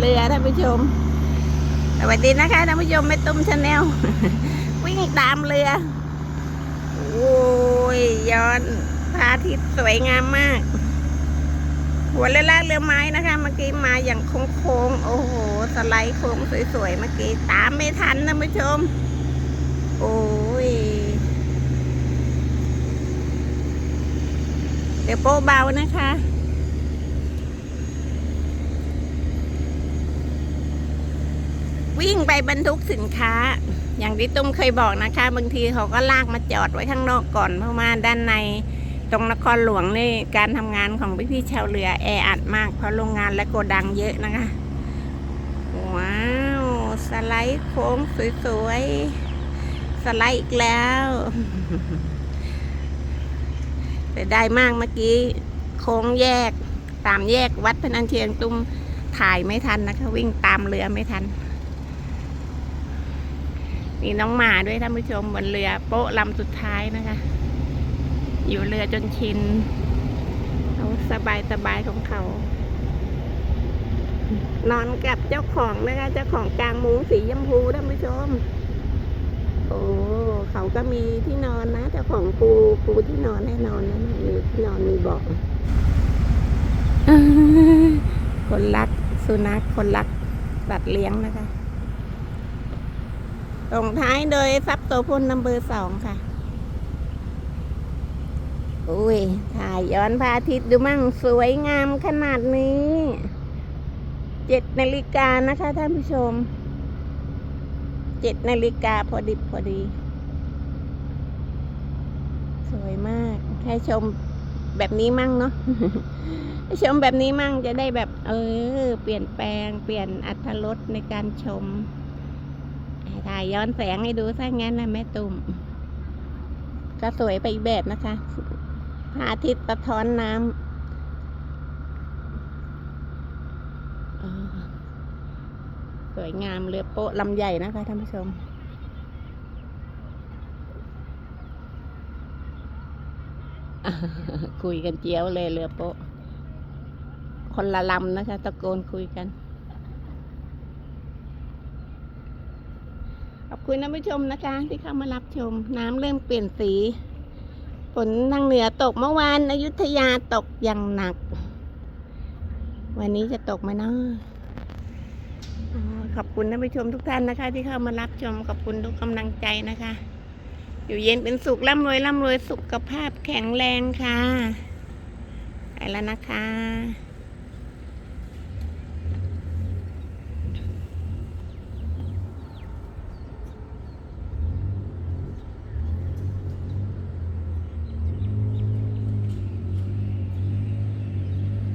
เรือท่านผู้ชม สวัสดีนะคะท่านผู้ชมไม่ตุ้มชาแนลวิ่งตามเรือ โอ้ยย้อนพระอาทิตย์สวยงามมาก หัวเรือลากเรือไม้นะคะ เมื่อกี้มาอย่างโค้งๆโอ้โห สไลด์โค้งสวยๆเมื่อกี้ตามไม่ทันท่านผู้ชม โอ้ยเดี๋ยวโป๊เบานะคะ วิ่งไปบรรทุกสินค้า อย่างที่ตุ้มเคยบอกนะคะ บางทีเขาก็ลากมาจอดไว้ข้างนอกก่อนเพราะว่าด้านในตรงนครหลวงนี่การทำงานของพี่พี่ๆชาวเรือแออัดมาก เพราะโรงงานและโกดังเยอะนะคะ ว้าว สไลด์โค้งสวยๆ สไลด์อีกแล้วแต่ได้มากเมื่อกี้ โค้งแยก ตามแยกวัดพนันเชียงตุ้มถ่ายไม่ทันนะคะ วิ่งตามเรือไม่ทัน มีน้องหมาด้วยท่านผู้ชมบนเรือโป๊ะลำสุดท้ายนะคะ อยู่เรือจนชินเขาสบายสบายๆของเขา นอนกับเจ้าของนะคะ เจ้าของกลางมุ้งสีชมพูท่านผู้ชม โอ้เขาก็มีที่นอนนะเจ้าของปูปูที่นอนให้นอนนะมีที่นอนมีเบอกคนรักสุนัขคนรักสัตว์เลี้ยงนะคะ ส่งท้ายโดยซับโตพ่นนัมเบอร์สองค่ะ อุ้ย ถ่ายย้อนพระอาทิตย์ดูมั่งสวยงามขนาดนี้ เจ็ดนาฬิกานะคะท่านผู้ชม เจ็ดนาฬิกาพอดิบพอดี สวยมาก ให้ชมแบบนี้มั่งเนาะชมแบบนี้มั่งจะได้แบบ เออ เปลี่ยนแปลง เปลี่ยนอัตรสในการชม ถ่ายย้อนแสงให้ดูซะงั้นนะแม่ตุ่ม ก็สวยไปอีกแบบนะคะพระอาทิตย์สะท้อนน้ำสวยงามเรือโป๊ะลำใหญ่นะคะท่านผู้ชมคุยกันเจียวเลยเรือโป๊ะ คนละลำนะคะ ตะโกนคุยกัน ขอบคุณท่านผู้ชมนะคะ ที่เข้ามารับชม น้ำเริ่มเปลี่ยนสีฝนทางเหนือตกเมื่อวานอยุธยาตกอย่างหนัก วันนี้จะตกไหมเนาะอ๋อขอบคุณท่านผู้ชมทุกท่านนะคะ ที่เข้ามารับชมขอบคุณทุกกำลังใจนะคะ อยู่เย็นเป็นสุขร่ำรวยร่ำรวยสุขภาพแข็งแรงค่ะไปแล้วนะคะ